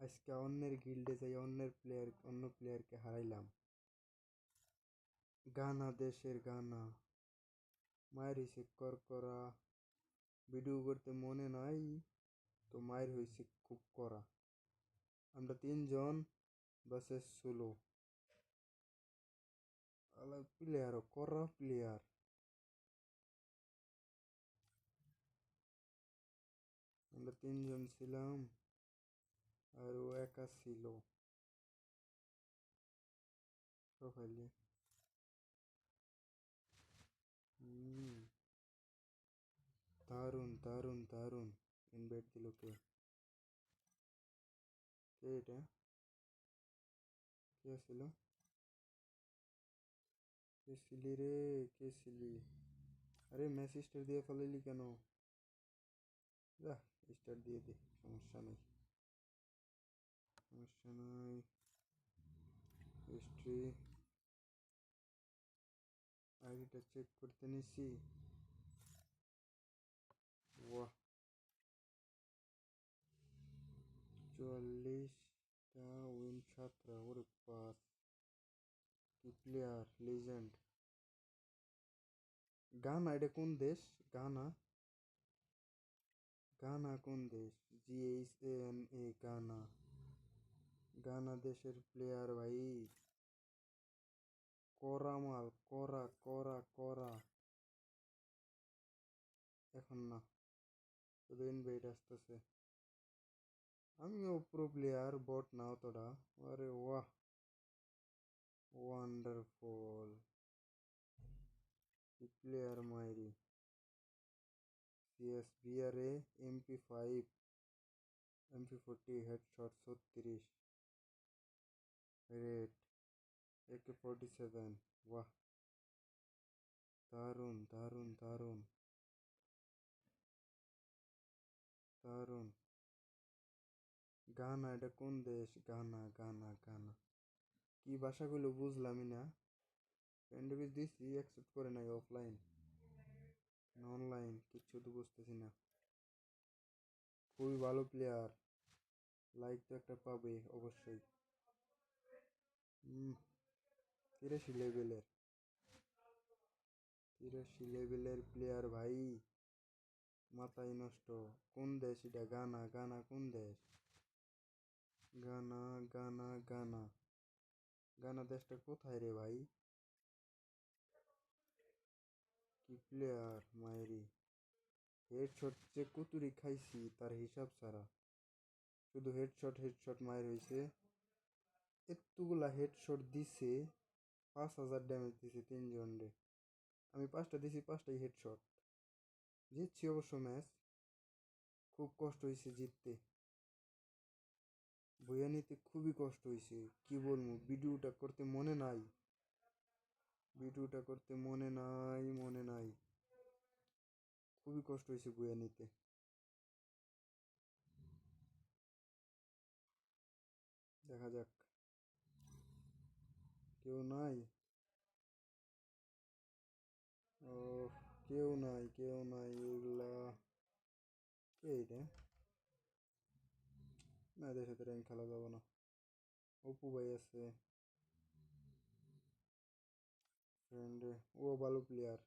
আজকে অন্যের গিল্ডে যাই, অন্যের প্লেয়ার অন্য প্লেয়ারকে হারাইলাম। গানা, দেশের গানা। মায়ের হয়েছে করকরা। ভিডিও করতে মনে নাই, তো মায়ের হয়েছে খুব করা। আমরা তিনজন, বাসে ষোলো। প্লেয়ার করা প্লেয়ার আমরা তিনজন ছিলাম। আর ও একা ছিল প্রোফাইলে হুম দারুণ দারুণ দারুণ ইনভাইট দিল কে কে এটা কে ছিল কে ছিলি রে কে ছিলি আরে মেসি স্টার দিয়ে ফেলাইলি কেন যা স্টার দিয়ে দে সমস্যা নেই সমস্যা নাই হিস্ট্রি আইডিটা চেক করতে নিছি বাহ চুয়াল্লিশটা উইন সাতটা ওরে পাস কি প্লেয়ার লিজেন্ড গানা এটা কোন দেশ? গানা গানা কোন দেশ? জি এইচ এন এ গানা গানা দেশের প্লেয়ার ভাই করা মাল করা করা করা এখন না শুধু ইনভাইট আসতেছে আমিও প্রো প্লেয়ার বট না অতটা আরে ওয়াহ ওয়ান্ডারফুল কি প্লেয়ার মাইরি CS BRA MP five MP forty headshot ছত্রিশ রেড একে ফোরটি সেভেন বাহ দারুণ দারুণ দারুণ দারুণ গানা এটা কোন দেশ? গানা গানা গানা কি ভাষাগুলো বুঝলামই না। রিকোয়েস্ট দিছি অ্যাকসেপ্ট করে নাই অফলাইন অনলাইন কিচ্ছু তো বুঝতেছি না। খুবই ভালো প্লেয়ার লাইক তো একটা পাবে, অবশ্যই। তিরাশি লেভেলের? তিরাশি লেভেলের প্লেয়ার ভাই? মাথায় নষ্ট। কোন দেশ এটা? গানা গানা কোন দেশ? গানা গানা গানা। গানা দেশটা কোথায় রে ভাই? কি প্লেয়ার মায়েরি হেডশট যে কুতুরি খাইছি তার হিসাব ছাড়া। শুধু হেডশট হেডশট মায়ের হয়েছে এতগুলা হেডশট দিছে, পাঁচ হাজার ড্যামেজ দিছে তিনজন রে। আমি পাঁচটা দিছি, পাঁচটাই হেডশট জিতছি অবশ্য ম্যাচ খুব কষ্ট হয়েছে জিততে। বইয়া নিতে খুবই কষ্ট হয়েছে কি বলব? ভিডিওটা করতে মনে নাই। ভিডিওটা করতে মনে নাই মনে নাই। খুবই কষ্ট হয়েছে বইয়া নিতে। দেখা যাক। কেউ নাই? ও কেউ নাই কেউ নাই এগুলা কে এটা না, এদের সাথে র্যাঙ্ক খেলা যাবে না। অপু ভাই আছে। ফ্রেন্ডে ও ভালো প্লেয়ার